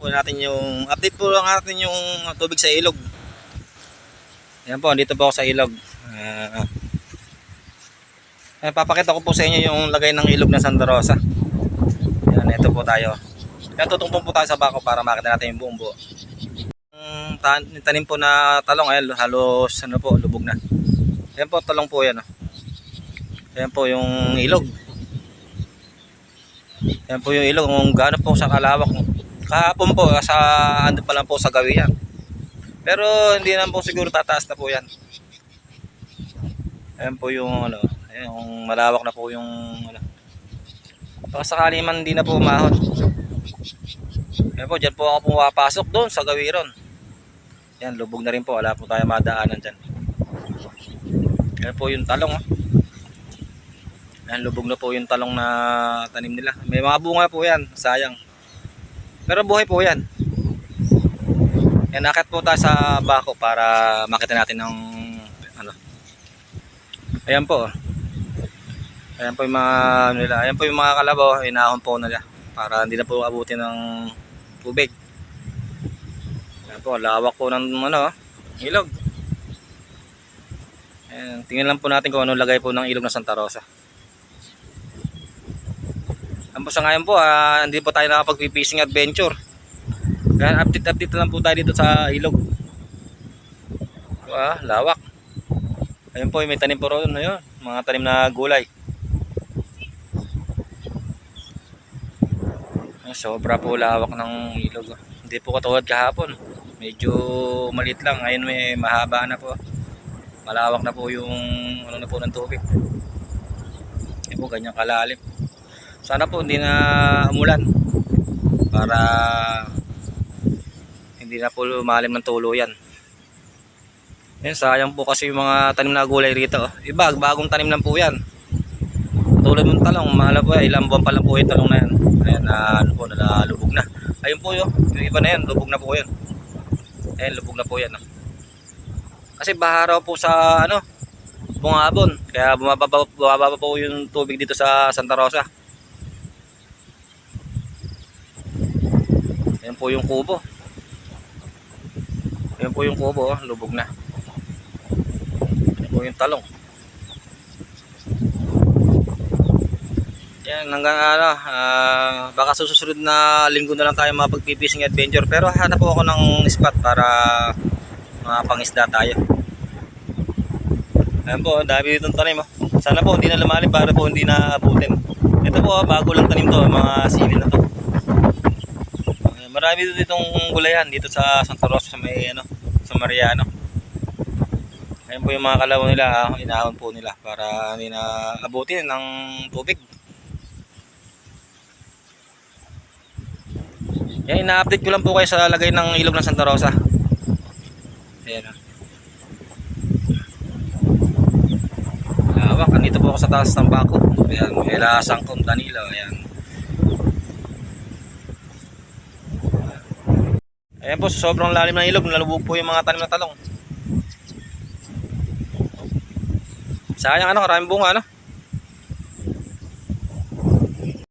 po natin yung update po lang natin yung tubig sa ilog. Yan po, dito po ako sa ilog. Ah, eh, papakita ko po sa inyo yung lagay ng ilog ng Santa Rosa. Yan, ito po tayo. Kaya tutungtong po tayo sa bako para makita natin yung buong buo. Yung tan- tanim po na talong, ayan, halos ano po, lubog na. Yan po, talong po yan. Oh. Yan po yung ilog. Yan po yung ilog, kung gaano po sa kalawak. Kahapon po, sa ano pa lang po sa gawi yan. Pero hindi naman po siguro tataas na po yan. Ayan po yung ano, yung malawak na po yung ano. Baka sakali man hindi na po umahon. Ayan po, dyan po ako pumapasok doon sa gawiron. Yan, lubog na rin po. Wala po tayo madaanan dyan. Ayan po yung talong. Oh. Ayan, lubog na po yung talong na tanim nila. May mga bunga po yan. Sayang. Pero buhay po yan. Yan, akit po tayo sa bako para makita natin ng ano. Ayan po. Ayan po yung mga ano nila. Ayan po yung mga kalabaw. Inahon po nila. Para hindi na po abutin ng tubig. Ayan po. Lawak po ng ano. Ilog. Ayan, tingnan lang po natin kung ano lagay po ng ilog ng Santa Rosa. Ang po sa ngayon po, ah, hindi po tayo nakapag-fishing adventure. Kaya update-update lang po tayo dito sa ilog. Ah, lawak. Ayun po, may tanim po ron na yun. Mga tanim na gulay. Sobra po lawak ng ilog. Hindi po katulad kahapon. Medyo maliit lang. Ngayon may mahaba na po. Malawak na po yung ano na po ng tubig. Hindi po ganyan kalalim. Sana po hindi na umulan para hindi na po lumalim ng tuluyan. Yan, sayang po kasi yung mga tanim na gulay rito. Iba, bagong tanim lang po yan. Tulad ng talong, mahal po. Ilang buwan pa lang po yung talong na yan. Ayan, na, ano po, nalalubog na. Ayun po yun, yung iba na yan, lubog na po yan. Ayan, lubog na po yan. oh. Kasi baha raw po sa, ano, bungabon. Kaya bumababa, bumababa po yung tubig dito sa Santa Rosa. Ayan po yung kubo. Ayan po yung kubo, oh, lubog na. Ayan po yung talong. Yan, hanggang ano, ah, baka susunod na linggo na lang tayo mapag-fishing adventure. Pero hanap po ako ng spot para mga pangisda tayo. Ayan po, dami ditong tanim. Oh. Sana po hindi na lumalim para po hindi na abutin. Ito po, ah, bago lang tanim to, mga sili na to. Marami dito ditong gulayan dito sa Santa Rosa sa may ano, sa Mariano. Ayan po yung mga kalabaw nila, ah, inahon po nila para hindi abutin ng tubig. Yan, ina-update ko lang po kayo sa lagay ng ilog ng Santa Rosa. Ayan. ah. Lawak, andito po ako sa taas ng bako. Ayan, may lasang kong Danilo. Ayan. Ayan po, sobrang lalim ng ilog, nalubog po yung mga tanim na talong. Sayang ano, maraming bunga ano.